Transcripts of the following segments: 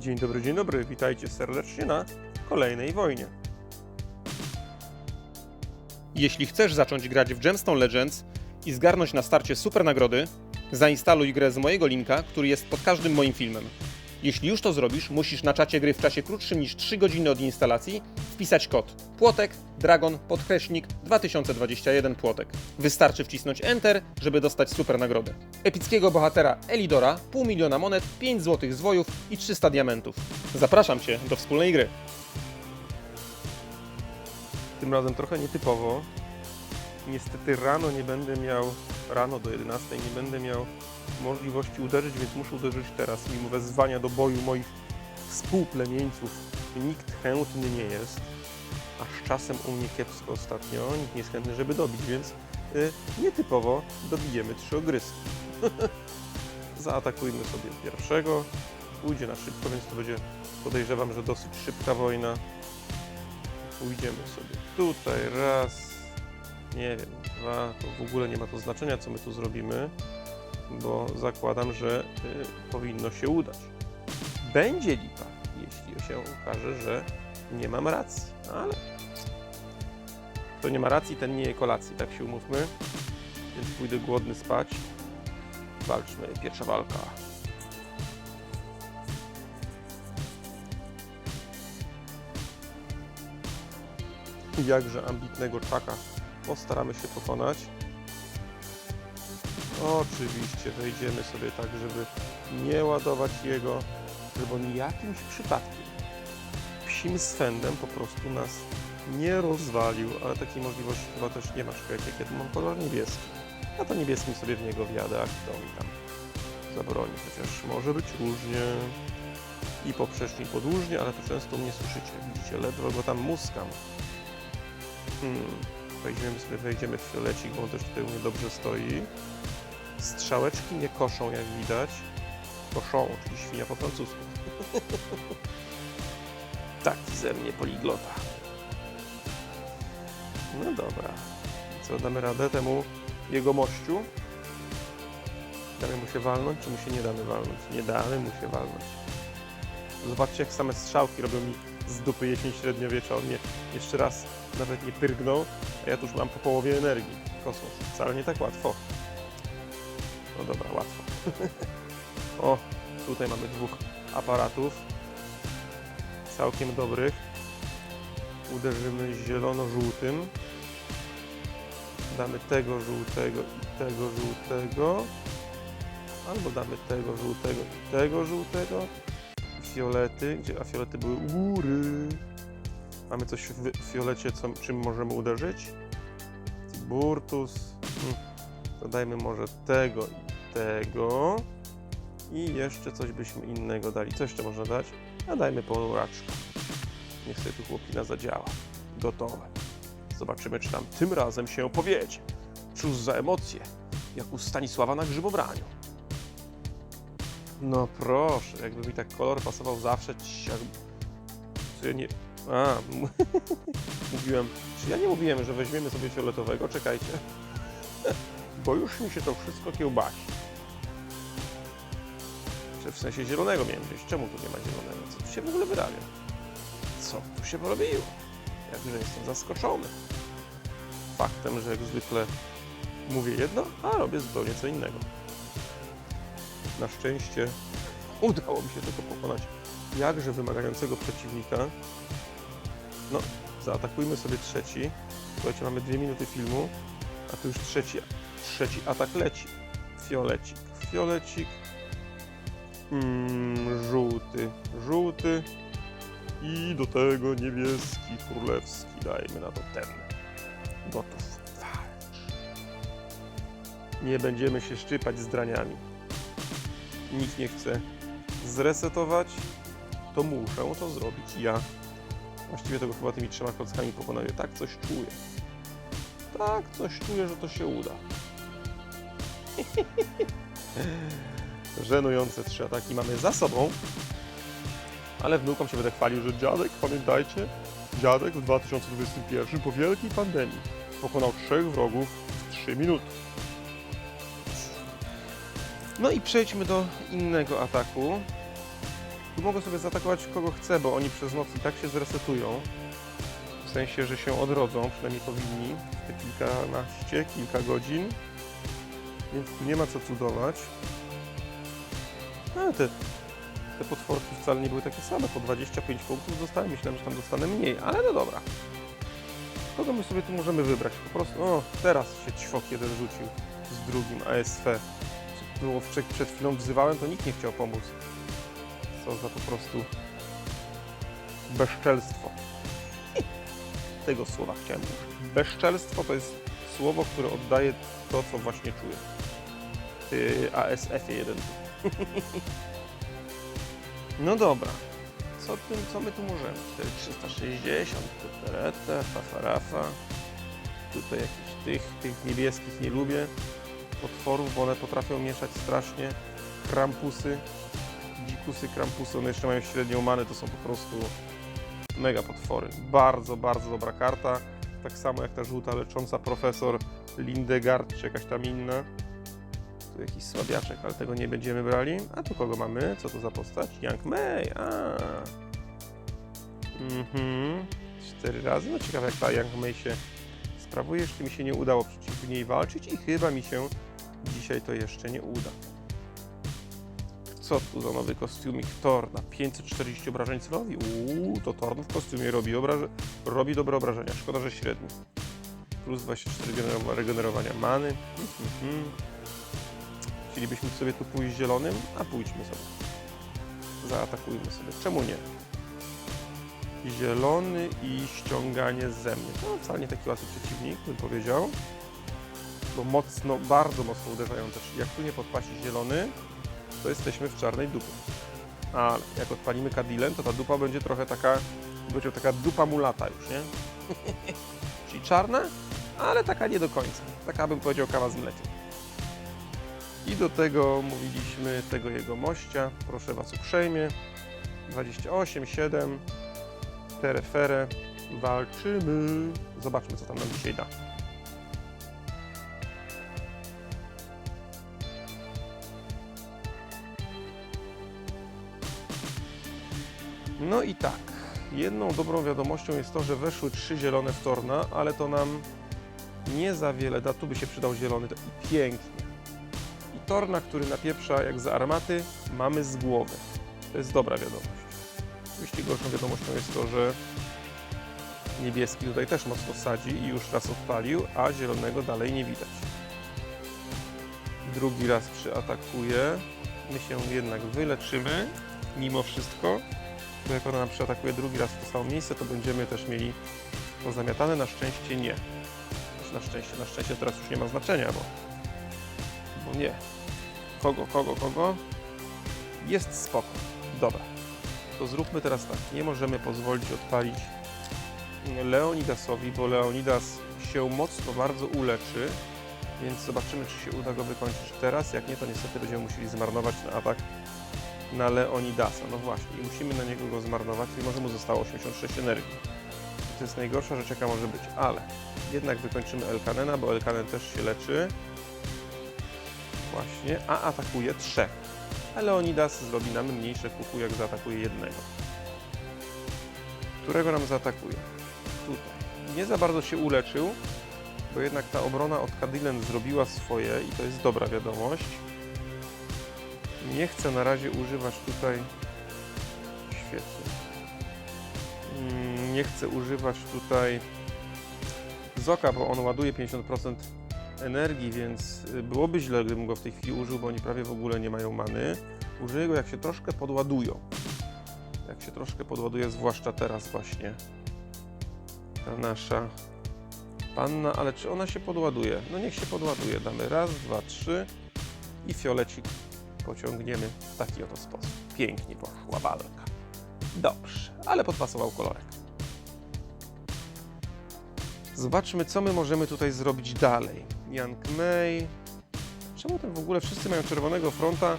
Dzień dobry, dzień dobry, witajcie serdecznie na kolejnej wojnie. Jeśli chcesz zacząć grać w Gemstone Legends i zgarnąć na starcie super nagrody, zainstaluj grę z mojego linka, który jest pod każdym moim filmem. Jeśli już to zrobisz, musisz na czacie gry w czasie krótszym niż 3 godziny od instalacji wpisać kod płotek dragon podkreśnik 2021 płotek. Wystarczy wcisnąć Enter, żeby dostać super nagrodę. Epickiego bohatera Elidora, pół miliona monet, 5 złotych zwojów i 300 diamentów. Zapraszam Cię do wspólnej gry. Tym razem trochę nietypowo. Niestety rano nie będę miał, rano do 11 nie będę miał możliwości uderzyć, więc muszę uderzyć teraz, mimo wezwania do boju moich współplemieńców. Nikt chętny nie jest, aż czasem u mnie kiepsko ostatnio, nikt nie jest chętny, żeby dobić, więc y, nietypowo dobijemy trzy ogryski. Zaatakujmy sobie pierwszego, pójdzie na szybko, więc to będzie, podejrzewam, że dosyć szybka wojna. Pójdziemy sobie tutaj, raz, nie wiem, dwa, to w ogóle nie ma to znaczenia, co my tu zrobimy, bo zakładam, że y, powinno się udać. Będzie lipa, jeśli się okaże, że nie mam racji, ale kto nie ma racji, ten nie je kolacji, tak się umówmy. Więc pójdę głodny spać. Walczmy, pierwsza walka. Jakże ambitnego czaka postaramy się pokonać. Oczywiście wejdziemy sobie tak, żeby nie ładować jego, żeby on jakimś przypadkiem psim swędem po prostu nas nie rozwalił, ale takiej możliwości chyba też nie ma. Czekajcie, kiedy mam kolor niebieski. Ja to niebieskim sobie w niego wjadę, a kto mi tam zabroni, chociaż może być różnie. I poprzecznik podłużnie, ale to często mnie słyszycie. Widzicie, ledwo go tam muskam. Hmm. Wejdziemy sobie, wejdziemy w fiolecik, bo on też tutaj u mnie dobrze stoi. Strzałeczki nie koszą, jak widać. Koszą, czyli świnia po francusku. Taki ze mnie poliglota. No dobra. Co, damy radę temu jego mościu? Damy mu się walnąć, czy mu się nie damy walnąć? Nie damy mu się walnąć. Zobaczcie, jak same strzałki robią mi z dupy jesień średniowiecza. On mnie jeszcze raz nawet nie pyrgnął, a ja tu już mam po połowie energii. Kosmos. Wcale nie tak łatwo. No dobra, łatwo. o, tutaj mamy dwóch aparatów. Całkiem dobrych. Uderzymy zielono-żółtym. Damy tego żółtego i tego żółtego. Albo damy tego żółtego i tego żółtego. Fiolety, gdzie, a fiolety były u góry. Mamy coś w fiolecie, co, czym możemy uderzyć? Burtus. Dodajmy może tego i tego. I jeszcze coś byśmy innego dali. Co jeszcze można dać? A dajmy półraczka. Niech sobie tu chłopina zadziała. Gotowe. Zobaczymy, czy nam tym razem się powiedzie. Cóż za emocje, jak u Stanisława na grzybobraniu. No proszę, jakby mi tak kolor pasował zawsze, jak... Czy ja nie... A, mówiłem... Czy ja nie mówiłem, że weźmiemy sobie fioletowego? Czekajcie. Bo już mi się to wszystko kiełbasi. Czy w sensie zielonego miałem wziąć? Czemu tu nie ma zielonego? Co tu się w ogóle wyrabia? Co tu się porobiło? Jakże jestem zaskoczony. Faktem, że jak zwykle mówię jedno, a robię zupełnie co innego. Na szczęście udało mi się tylko pokonać jakże wymagającego przeciwnika. No, zaatakujmy sobie trzeci. Słuchajcie, mamy dwie minuty filmu, a tu już trzeci, trzeci atak leci. Fiolecik, fiolecik, mm, żółty, żółty i do tego niebieski, królewski. Dajmy na to ten. Gotów. Walcz. Nie będziemy się szczypać zdraniami. Nikt nie chce zresetować, to muszę to zrobić ja. Właściwie tego chyba tymi trzema klockami pokonuję. Tak coś czuję. Tak coś czuję, że to się uda. Żenujące trzy ataki mamy za sobą. Ale wnukom się będę chwalił, że dziadek, pamiętajcie, dziadek w 2021 po wielkiej pandemii pokonał trzech wrogów w 3 minuty. No i przejdźmy do innego ataku. Tu mogę sobie zaatakować kogo chcę, bo oni przez noc i tak się zresetują. W sensie, że się odrodzą, przynajmniej powinni. Te kilkanaście, kilka godzin. Więc nie ma co cudować. Ale te, te potworki wcale nie były takie same. Po 25 punktów dostałem. Myślałem, że tam dostanę mniej, ale no dobra. Kogo my sobie tu możemy wybrać? Po prostu, o, teraz się ćwok jeden rzucił z drugim ASF. Co było wcze- przed chwilą wzywałem, to nikt nie chciał pomóc. Co za po prostu bezczelstwo. Tego słowa chciałem użyć. Bezczelstwo to jest słowo, które oddaje to, co właśnie czuję. ASF-ie jeden. no dobra. Co, tym, co my tu możemy? 360, teterete, fafarafa. Tutaj jakichś tych, tych niebieskich nie lubię. Potworów, bo one potrafią mieszać strasznie. Krampusy, dzikusy, krampusy, one jeszcze mają średnią manę, to są po prostu mega potwory. Bardzo, bardzo dobra karta. Tak samo jak ta żółta lecząca profesor Lindegard, czy jakaś tam inna. Jakiś słabiaczek, ale tego nie będziemy brali. A tu kogo mamy? Co to za postać? Yang Mei, a. Mhm. Cztery razy. No ciekawe jak ta Yang Mei się sprawuje. Jeszcze mi się nie udało przeciw niej walczyć i chyba mi się dzisiaj to jeszcze nie uda. Co tu za nowy kostiumik Torna? 540 obrażeń celowi. Uuu, to Torn w kostiumie robi, obraże... robi dobre obrażenia. Szkoda, że średni. Plus 24 genero- regenerowania many. Mhm. Chcielibyśmy sobie tu pójść zielonym, a pójdźmy sobie. Zaatakujmy sobie. Czemu nie? Zielony i ściąganie ze mnie. To wcale nie taki łatwy przeciwnik, bym powiedział. Bo mocno, bardzo mocno uderzający. Czyli jak tu nie podpasi zielony, to jesteśmy w czarnej dupie. Ale jak odpalimy kadilem, to ta dupa będzie trochę taka, będzie taka dupa mulata już, nie? Czyli czarna, ale taka nie do końca. Taka bym powiedział kawa z mlekiem. I do tego mówiliśmy tego jego mościa. Proszę Was uprzejmie. 28, 7. Terefere. Walczymy. Zobaczmy, co tam nam dzisiaj da. No i tak. Jedną dobrą wiadomością jest to, że weszły trzy zielone w Torna, ale to nam nie za wiele da. Tu by się przydał zielony. pięknie. Torna, który napieprza jak z armaty, mamy z głowy. To jest dobra wiadomość. Oczywiście gorszą wiadomością jest to, że niebieski tutaj też mocno sadzi i już raz odpalił, a zielonego dalej nie widać. Drugi raz przyatakuje. My się jednak wyleczymy, mimo wszystko. Bo jak ona nam przyatakuje drugi raz w to samo miejsce, to będziemy też mieli to zamiatane. Na szczęście nie. Na szczęście, na szczęście teraz już nie ma znaczenia, bo, bo nie. Kogo, kogo, kogo? Jest spoko. Dobra. To zróbmy teraz tak. Nie możemy pozwolić odpalić Leonidasowi, bo Leonidas się mocno bardzo uleczy, więc zobaczymy, czy się uda go wykończyć teraz. Jak nie, to niestety będziemy musieli zmarnować na atak na Leonidasa. No właśnie, i musimy na niego go zmarnować, mimo że mu zostało 86 energii. To jest najgorsza rzecz, jaka może być, ale jednak wykończymy Elkanena, bo Elkanen też się leczy. Właśnie, a atakuje trzech. A Leonidas zrobi nam mniejsze kuku, jak zaatakuje jednego. Którego nam zaatakuje? Tutaj. Nie za bardzo się uleczył, bo jednak ta obrona od Kadilen zrobiła swoje i to jest dobra wiadomość. Nie chcę na razie używać tutaj. Świetnie. Mm, Nie chcę używać tutaj Zoka, bo on ładuje 50% energii, więc y, byłoby źle, gdybym go w tej chwili użył, bo oni prawie w ogóle nie mają many. Użyję go jak się troszkę podładują. Jak się troszkę podładuje, zwłaszcza teraz właśnie ta nasza panna, ale czy ona się podładuje? No niech się podładuje. Damy raz, dwa, trzy i fiolecik pociągniemy w taki oto sposób. Pięknie poszła walka. Dobrze, ale podpasował kolorek. Zobaczmy, co my możemy tutaj zrobić dalej. Yang Mei. Czemu ten w ogóle wszyscy mają czerwonego fronta,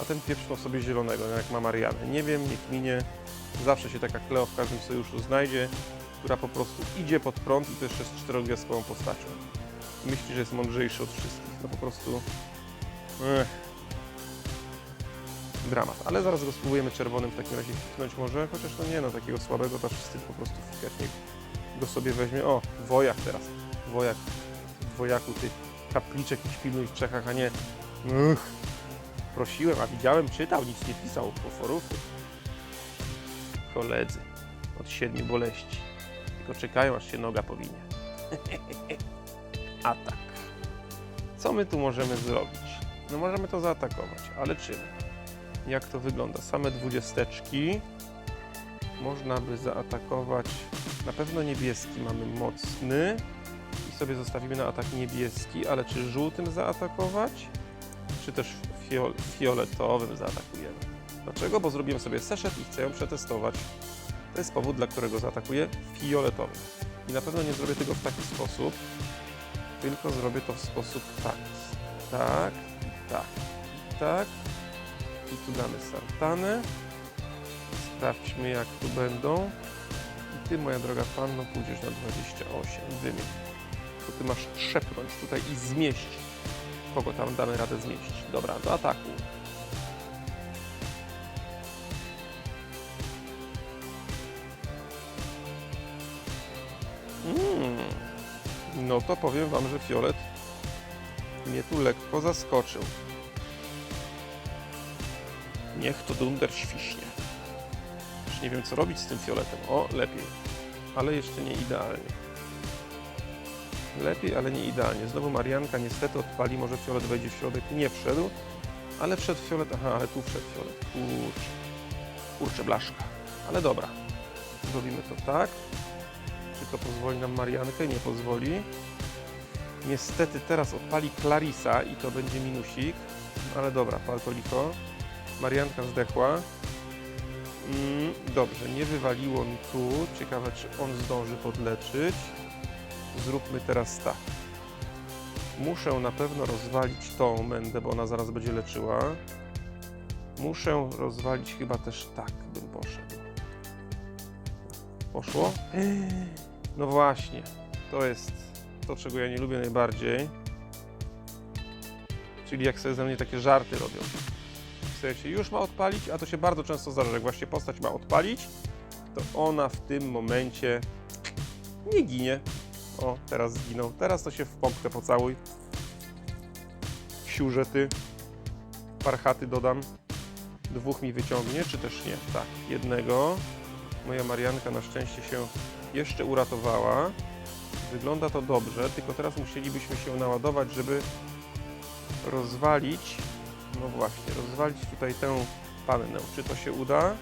a ten pieprznął sobie zielonego, jak ma Marianę? Nie wiem, niech minie. Zawsze się taka Kleo w każdym sojuszu znajdzie, która po prostu idzie pod prąd i to jeszcze z czterogwiazdkową postacią. Myśli, że jest mądrzejszy od wszystkich. No po prostu... Ech. dramat. Ale zaraz go spróbujemy czerwonym w takim razie kliknąć może, chociaż no nie no, takiego słabego to wszyscy po prostu chętnie go sobie weźmie. O, wojak teraz. Wojak. Wojaku, ty kapliczek i pilnuj w Czechach, a nie. Prosiłem, a widziałem, czytał, nic nie pisał po forusy. Koledzy od siedmiu boleści. Tylko czekają, aż się noga powinie. Atak. Co my tu możemy zrobić? No możemy to zaatakować, ale czym? Jak to wygląda? Same dwudziesteczki. Można by zaatakować. Na pewno niebieski mamy mocny. I sobie zostawimy na atak niebieski, ale czy żółtym zaatakować? Czy też fiol fioletowym zaatakujemy? Dlaczego? Bo zrobiłem sobie seshet i chcę ją przetestować. To jest powód, dla którego zaatakuję fioletowym. I na pewno nie zrobię tego w taki sposób, tylko zrobię to w sposób taki. Tak, tak, tak. I tu damy sartanę. Sprawdźmy, jak tu będą. Ty, moja droga panno, pójdziesz na 28. Wymień. To ty masz trzepnąć tutaj i zmieść. Kogo tam damy radę zmieścić? Dobra, do ataku. Mm. No to powiem wam, że fiolet mnie tu lekko zaskoczył. Niech to dunder świśnie. Już nie wiem co robić z tym fioletem. O, lepiej. Ale jeszcze nie idealnie. Lepiej, ale nie idealnie. Znowu Marianka niestety odpali, może fiolet wejdzie w środek. Nie wszedł, ale wszedł fiolet. Aha, ale tu wszedł fiolet. Kurczę. Kurczę, blaszka. Ale dobra. Zrobimy to tak. Czy to pozwoli nam Mariankę? Nie pozwoli. Niestety teraz odpali Clarisa i to będzie minusik. Ale dobra, pal. Marianka zdechła. Mm, dobrze, nie wywaliło mi tu. Ciekawe, czy on zdąży podleczyć. Zróbmy teraz tak. Muszę na pewno rozwalić tą mędę, bo ona zaraz będzie leczyła. Muszę rozwalić chyba też tak, bym poszedł. Poszło? No właśnie, to jest to, czego ja nie lubię najbardziej. Czyli jak sobie ze mnie takie żarty robią. Się już ma odpalić, a to się bardzo często zdarza, jak właśnie postać ma odpalić, to ona w tym momencie nie ginie. O, teraz zginął. Teraz to się w pompkę pocałuj. Siurze ty. Parchaty dodam. Dwóch mi wyciągnie, czy też nie? Tak, jednego. Moja Marianka na szczęście się jeszcze uratowała. Wygląda to dobrze, tylko teraz musielibyśmy się naładować, żeby rozwalić, no właśnie, rozwalić tutaj tę pannę. Czy to się uda?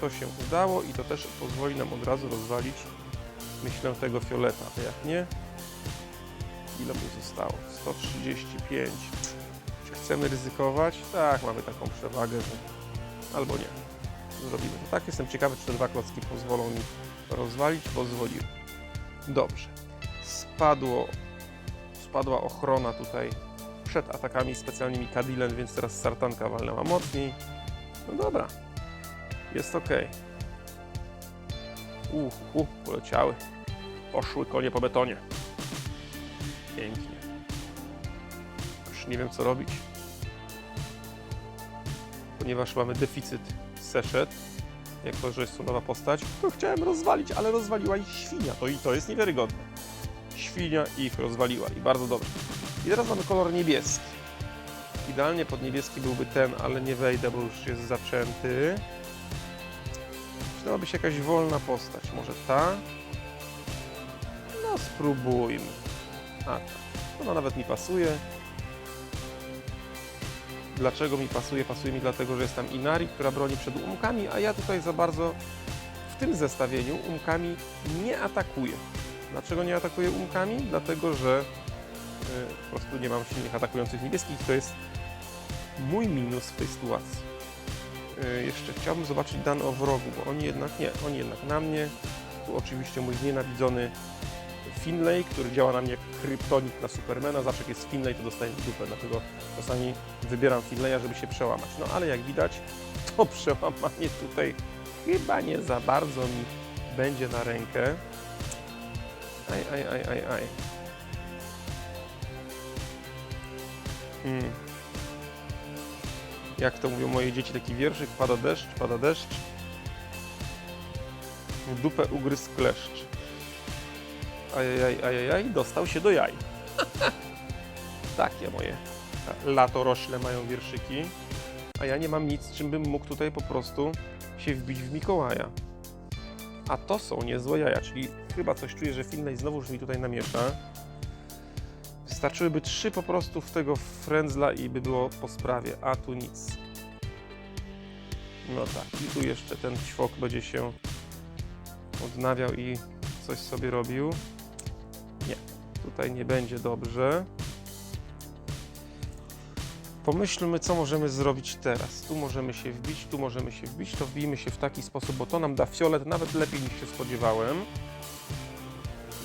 To się udało i to też pozwoli nam od razu rozwalić, myślę, tego fioleta. A jak nie? Ile mu zostało? 135. Czy chcemy ryzykować? Tak, mamy taką przewagę, że albo nie. Zrobimy to tak. Jestem ciekawy, czy te dwa klocki pozwolą mi rozwalić. Pozwoliły. Dobrze. Spadło, spadła ochrona tutaj przed atakami specjalnymi Kadilen, więc teraz Sartanka walnęła mocniej. No dobra. Jest ok. Uch, uh, poleciały. Poszły konie po betonie. Pięknie. Już nie wiem co robić. Ponieważ mamy deficyt seshet, jak to, że jest to nowa postać, to chciałem rozwalić, ale rozwaliła ich świnia. To i to jest niewiarygodne. Świnia ich rozwaliła i bardzo dobrze. I teraz mamy kolor niebieski. Idealnie pod niebieski byłby ten, ale nie wejdę, bo już jest zaczęty. Przydałaby się jakaś wolna postać. Może ta? No spróbujmy. A tak. Ona nawet mi pasuje. Dlaczego mi pasuje? Pasuje mi dlatego, że jest tam Inari, która broni przed umkami, a ja tutaj za bardzo w tym zestawieniu umkami nie atakuję. Dlaczego nie atakuję umkami? Dlatego, że po prostu nie mam silnych atakujących niebieskich. To jest mój minus w tej sytuacji. Y, jeszcze chciałbym zobaczyć dan o wrogu, bo oni jednak nie, oni jednak na mnie. Tu oczywiście mój nienawidzony Finlay, który działa na mnie jak kryptonit na Supermana. Zawsze jak jest Finlay, to dostaję dupę, dlatego czasami wybieram Finlaya, żeby się przełamać. No ale jak widać, to przełamanie tutaj chyba nie za bardzo mi będzie na rękę. Aj, aj, aj, aj, aj. Hmm. jak to mówią moje dzieci, taki wierszyk, pada deszcz, pada deszcz. W dupę ugryzł kleszcz. Ajajaj, ajajaj, dostał się do jaj. Takie moje latorośle mają wierszyki. A ja nie mam nic, czym bym mógł tutaj po prostu się wbić w Mikołaja. A to są niezłe jaja, czyli chyba coś czuję, że Finlay znowuż mi tutaj namiesza. Wystarczyłyby trzy po prostu w tego frędzla i by było po sprawie, a tu nic. No tak, i tu jeszcze ten ćwok będzie się odnawiał i coś sobie robił. Nie, tutaj nie będzie dobrze. Pomyślmy, co możemy zrobić teraz. Tu możemy się wbić, tu możemy się wbić, to wbijmy się w taki sposób, bo to nam da fiolet nawet lepiej niż się spodziewałem.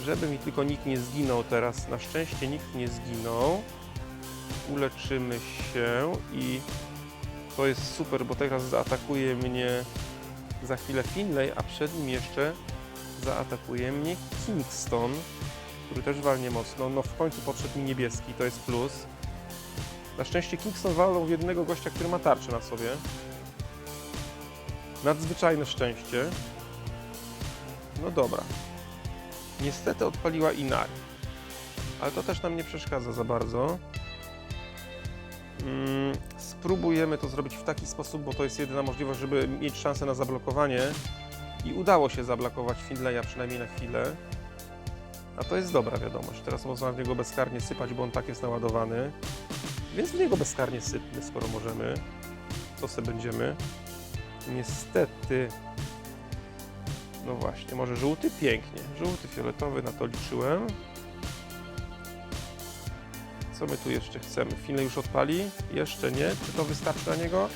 Żeby mi tylko nikt nie zginął teraz. Na szczęście nikt nie zginął. Uleczymy się i to jest super, bo teraz zaatakuje mnie za chwilę Finlay, a przed nim jeszcze zaatakuje mnie Kingston, który też walnie mocno. No w końcu podszedł mi niebieski, to jest plus. Na szczęście Kingston walnął w jednego gościa, który ma tarczę na sobie. Nadzwyczajne szczęście. No dobra. Niestety odpaliła Inari. Ale to też nam nie przeszkadza za bardzo. Mm, spróbujemy to zrobić w taki sposób, bo to jest jedyna możliwość, żeby mieć szansę na zablokowanie. I udało się zablokować Finlaya przynajmniej na chwilę. A to jest dobra wiadomość. Teraz można w niego bezkarnie sypać, bo on tak jest naładowany. Więc w niego bezkarnie sypmy, skoro możemy. Co se będziemy? Niestety. No właśnie, może żółty? Pięknie. Żółty, fioletowy, na to liczyłem. Co my tu jeszcze chcemy? Finlay już odpali? Jeszcze nie. Czy to wystarczy na niego?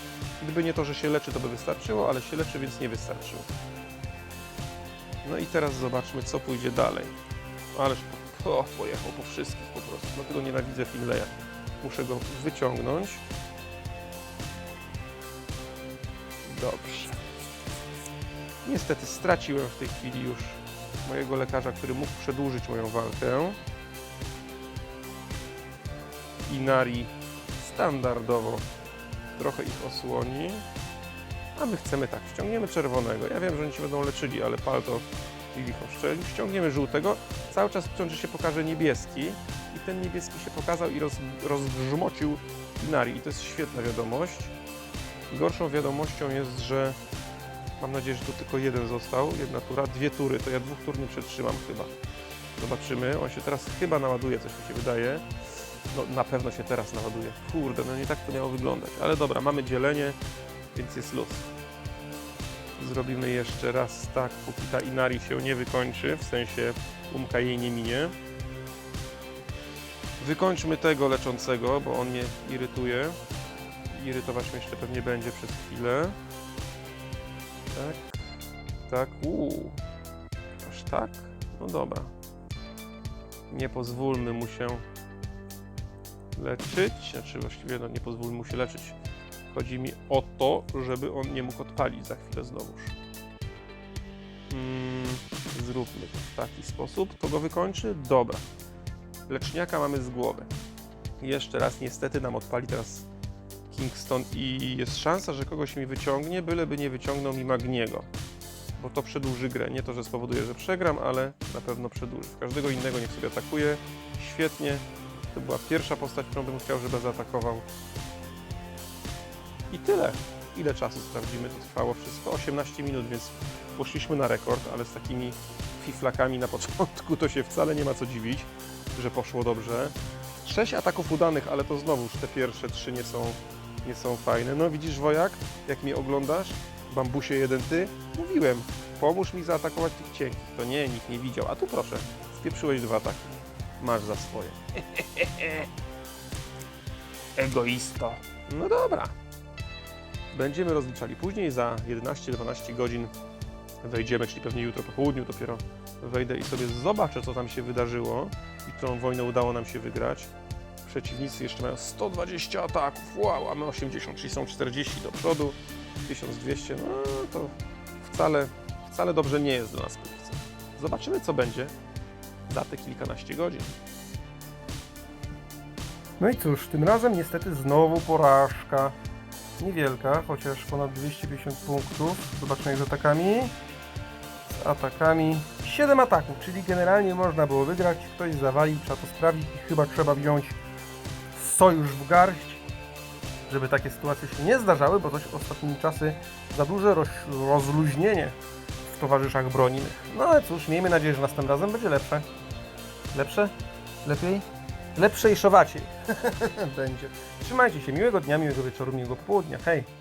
Gdyby nie to, że się leczy, to by wystarczyło, ale się leczy, więc nie wystarczyło. No i teraz zobaczmy, co pójdzie dalej. Ależ po, pojechał po wszystkich po prostu. Dlatego nienawidzę Finlaya. Muszę go wyciągnąć. Dobrze. Niestety straciłem w tej chwili już mojego lekarza, który mógł przedłużyć moją walkę. Inari standardowo trochę ich osłoni. A my chcemy tak, ściągniemy czerwonego. Ja wiem, że oni się będą leczyli, ale palto i wichoszcze. Ściągniemy żółtego. Cały czas chcą, że się pokaże niebieski. I ten niebieski się pokazał i roz, rozgrzmocił Inari. I to jest świetna wiadomość. Gorszą wiadomością jest, że mam nadzieję, że tu tylko jeden został. Jedna tura, dwie tury. To ja dwóch tur nie przetrzymam chyba. Zobaczymy. On się teraz chyba naładuje, coś mi się wydaje. No na pewno się teraz naładuje. Kurde, no nie tak to miało wyglądać. Ale dobra, mamy dzielenie, więc jest luz. Zrobimy jeszcze raz tak, póki ta Inari się nie wykończy, w sensie umka jej nie minie. Wykończmy tego leczącego, bo on mnie irytuje. Irytować mnie jeszcze pewnie będzie przez chwilę. Tak, tak, uuu. Aż tak? No dobra. Nie pozwólmy mu się leczyć. Znaczy właściwie no, nie pozwólmy mu się leczyć. Chodzi mi o to, żeby on nie mógł odpalić za chwilę znowuż. Mm, zróbmy to w taki sposób. To go wykończy? Dobra. Leczniaka mamy z głowy. Jeszcze raz niestety nam odpali teraz Kingston i jest szansa, że kogoś mi wyciągnie, byleby nie wyciągnął mi Magniego. Bo to przedłuży grę. Nie to, że spowoduje, że przegram, ale na pewno przedłuży. Każdego innego niech sobie atakuje. Świetnie. To była pierwsza postać, którą bym chciał, żeby zaatakował. I tyle. Ile czasu sprawdzimy? To trwało wszystko 18 minut, więc poszliśmy na rekord, ale z takimi fiflakami na początku to się wcale nie ma co dziwić, że poszło dobrze. Sześć ataków udanych, ale to znowuż te pierwsze trzy nie są, nie są fajne. No widzisz Wojak, jak mnie oglądasz? Bambusie jeden ty? Mówiłem, pomóż mi zaatakować tych cienkich. To nie, nikt nie widział. A tu proszę, spieprzyłeś dwa ataki. Masz za swoje. Egoisto. No dobra. Będziemy rozliczali później, za 11-12 godzin wejdziemy, czyli pewnie jutro po południu dopiero wejdę i sobie zobaczę, co tam się wydarzyło i którą wojnę udało nam się wygrać. Przeciwnicy jeszcze mają 120 ataków, wow, a my 80, czyli są 40 do przodu, 1200, no to wcale, wcale dobrze nie jest dla nas póki. Zobaczymy, co będzie za te kilkanaście godzin. No i cóż, tym razem niestety znowu porażka. niewielka, chociaż ponad 250 punktów. Zobaczmy jak z atakami. Z atakami 7 ataków, czyli generalnie można było wygrać. Ktoś zawalił, trzeba to sprawdzić i chyba trzeba wziąć sojusz w garść, żeby takie sytuacje się nie zdarzały, bo coś ostatnimi czasy za duże roz, rozluźnienie w towarzyszach bronionych. No ale cóż, miejmy nadzieję, że następnym razem będzie lepsze. Lepsze? Lepiej? Lepsze i szowaciej będzie. Trzymajcie się, miłego dnia, miłego wieczoru, miłego popołudnia. Hej!